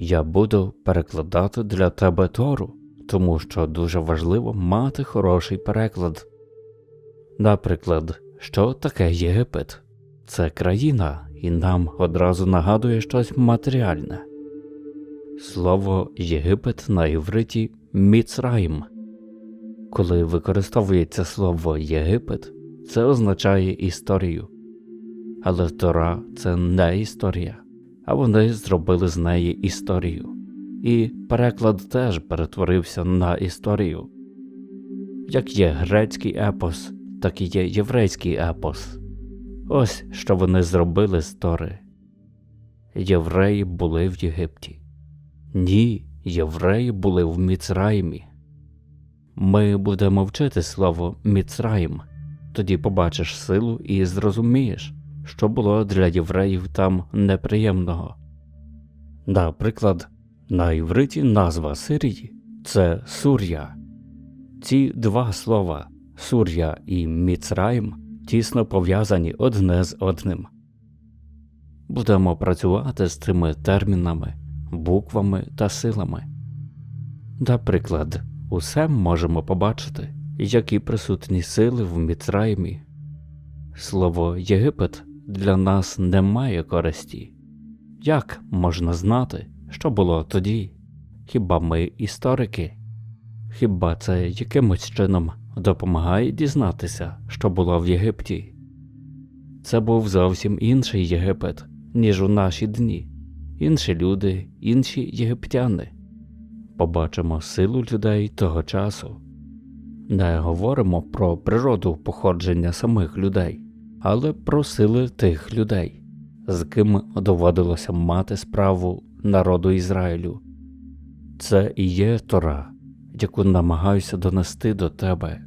Я буду перекладати для тебе Тору, тому що дуже важливо мати хороший переклад. Наприклад, що таке Єгипет? Це країна, і нам одразу нагадує щось матеріальне. Слово Єгипет на івриті Міцраїм. Коли використовується слово Єгипет, це означає історію. Але Тора це не історія, а вони зробили з неї історію. І переклад теж перетворився на історію. Як є грецький епос, так і є єврейський епос. Ось що вони зробили з Тори. Євреї були в Єгипті. Ні, євреї були в Міцраїмі. Ми будемо вчити слово Міцраїм, тоді побачиш силу і зрозумієш, що було для євреїв там неприємного. Наприклад, на івриті назва Сирії це Сур'я. Ці два слова Сур'я і Міцраїм тісно пов'язані одне з одним. Будемо працювати з цими термінами, буквами та силами. Наприклад, усе можемо побачити, які присутні сили в Міцраїмі. Слово Єгипет для нас не має користі. Як можна знати, що було тоді? Хіба ми історики? Хіба це якимось чином допомагає дізнатися, що було в Єгипті? Це був зовсім інший Єгипет, ніж у наші дні, інші люди, інші єгиптяни. Побачимо силу людей того часу. Не говоримо про природу походження самих людей, але про сили тих людей, з ким доводилося мати справу народу Ізраїлю. Це і є Тора, яку намагаюся донести до тебе.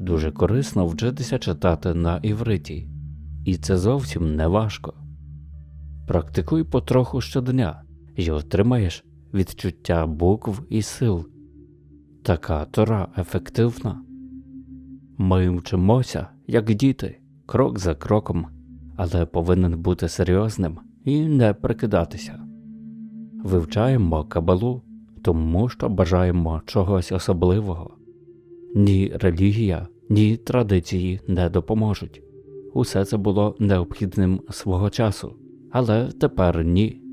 Дуже корисно вчитися читати на івриті, і це зовсім не важко. Практикуй потроху щодня і отримаєш відчуття букв і сил. Така тора ефективна. Ми вчимося, як діти, крок за кроком, але повинен бути серйозним і не прикидатися. Вивчаємо кабалу, тому що бажаємо чогось особливого. Ні релігія, ні традиції не допоможуть. Усе це було необхідним свого часу, але тепер ні.